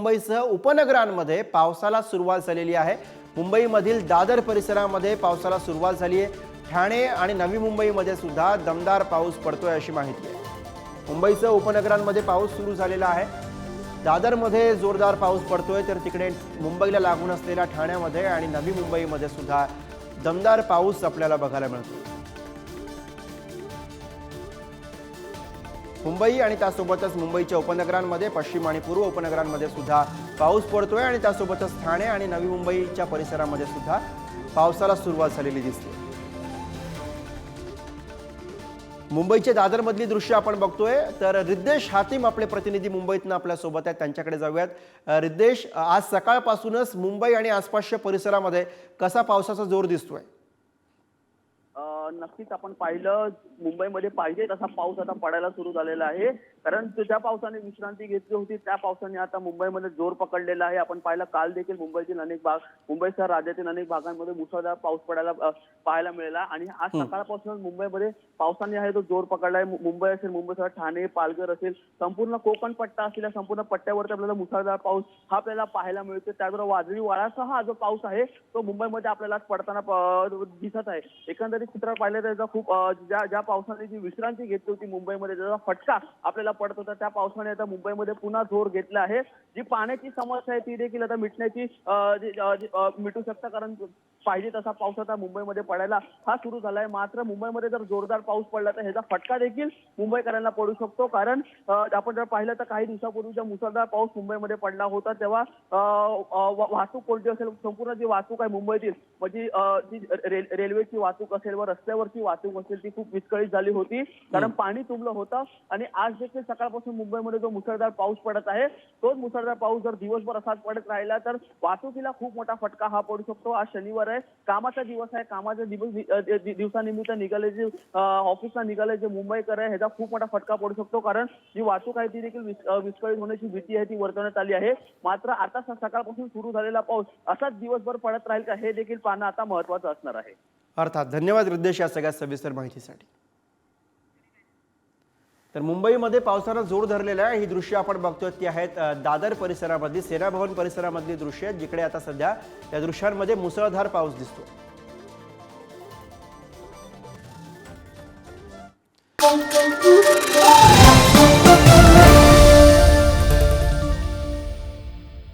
मुंबईसह उपनगरांमध्ये पावसाला सुरुवात झालेली आहे. मुंबईमधील दादर परिसरामध्ये पावसाला सुरुवात झाली आहे. ठाणे आणि नवी मुंबईमध्ये सुद्धा दमदार पाऊस पडतोय अशी माहिती आहे. मुंबईसह उपनगरांमध्ये पाऊस सुरू झालेला आहे. दादरमध्ये जोरदार पाऊस पडतोय तर तिकडे मुंबईला लागून असलेल्या ठाण्यामध्ये आणि नवी मुंबईमध्ये सुद्धा दमदार पाऊस आपल्याला बघायला मिळतो मुंबई आणि त्यासोबतच मुंबईच्या उपनगरांमध्ये पश्चिम आणि पूर्व उपनगरांमध्ये सुद्धा पाऊस पडतोय आणि त्यासोबतच ठाणे आणि नवी मुंबईच्या परिसरामध्ये सुद्धा पावसाला सुरुवात झालेली दिसते. मुंबईचे दादरमधली दृश्य आपण बघतोय तर रिद्देश हातीम आपले प्रतिनिधी मुंबईतनं आपल्यासोबत आहेत त्यांच्याकडे जाऊयात. रिद्देश आज सकाळपासूनच मुंबई आणि आसपासच्या परिसरामध्ये कसा पावसाचा जोर दिसतोय? नक्कीच आपण पाहिलं मुंबईमध्ये पाहिजे तसा पाऊस आता पडायला सुरू झालेला आहे. कारण ज्या पावसाने विश्रांती घेतली होती त्या पावसाने आता मुंबईमध्ये जोर पकडलेला आहे. आपण पाहिलं काल देखील मुंबईतील अनेक भाग मुंबईसह राज्यातील अनेक भागांमध्ये मुसळधार पाऊस पडायला पाहायला मिळाला. आणि आज सकाळपासून मुंबईमध्ये पावसाने आहे तो जोर पकडलाय. मु- मुंबई असेल मुंबईसह ठाणे पालघर असेल संपूर्ण कोकण पट्टा असेल या संपूर्ण पट्ट्यावरती आपल्याला मुसळधार पाऊस हा आपल्याला पाहायला मिळतो त्याचबरोबर वादळी वाळासह हा जो पाऊस आहे तो मुंबईमध्ये आपल्याला आज पडताना दिसत आहे. एकंदरीत चित्र पाहिलं तर खूप ज्या ज्या पावसाने जी विश्रांती घेतली होती मुंबईमध्ये त्याचा फटका आपल्याला पडत होता त्या पावसाने आता मुंबईमध्ये पुन्हा जोर घेतला आहे. जी पाण्याची समस्या आहे ती देखील आता मिटण्याची मिटू शकता कारण पाहिजे तसा पाऊस आता मुंबईमध्ये पडायला हा सुरू झालाय. मात्र मुंबईमध्ये जर जोरदार पाऊस पडला तर ह्याचा फटका देखील मुंबईकरांना पडू शकतो. कारण आपण जर पाहिलं तर काही दिवसापूर्वी जेव्हा मुसळधार पाऊस मुंबईमध्ये पडला होता तेव्हा वाहतूक कोणती असेल संपूर्ण जी वाहतूक आहे मुंबईतील म्हणजे जी रेल्वेची वाहतूक असेल व रस्त्यावरची वाहतूक असेल ती खूप विस्कळीत झाली होती. कारण पाणी तुंबलं होतं आणि आज देखील सकाळपासून मुंबईमध्ये जो मुसळधार पाऊस पडत आहे तोच मुसळधार पाऊस जर दिवसभर असाच पडत राहिला तर वाहतुकीला खूप मोठा फटका हा पडू शकतो. आज शनिवार आहे. कामाचा दिवस आहे. कामाच्या दिवस दिवसानिमित्त निघाले जे ऑफिसला निघाले जे मुंबईकर आहे ह्याचा खूप मोठा फटका पडू शकतो. कारण जी वाहतूक आहे ती देखील विस्कळीत होण्याची भीती आहे ती वर्तवण्यात आली आहे. मात्र आता सकाळपासून सुरू झालेला पाऊस असाच दिवसभर पडत राहील का हे देखील पाहणं आता महत्वाचं असणार आहे. अर्थात धन्यवाद रिद्देश या सगळ्या सविस्तर माहितीसाठी. तर मुंबईमध्ये पावसानं जोर धरलेला आहे. ही दृश्य आपण बघतोय ती आहेत दादर परिसरामधली सेना भवन परिसरामधली दृश्य आहेत जिकडे आता सध्या या दृश्यांमध्ये मुसळधार पाऊस दिसतो.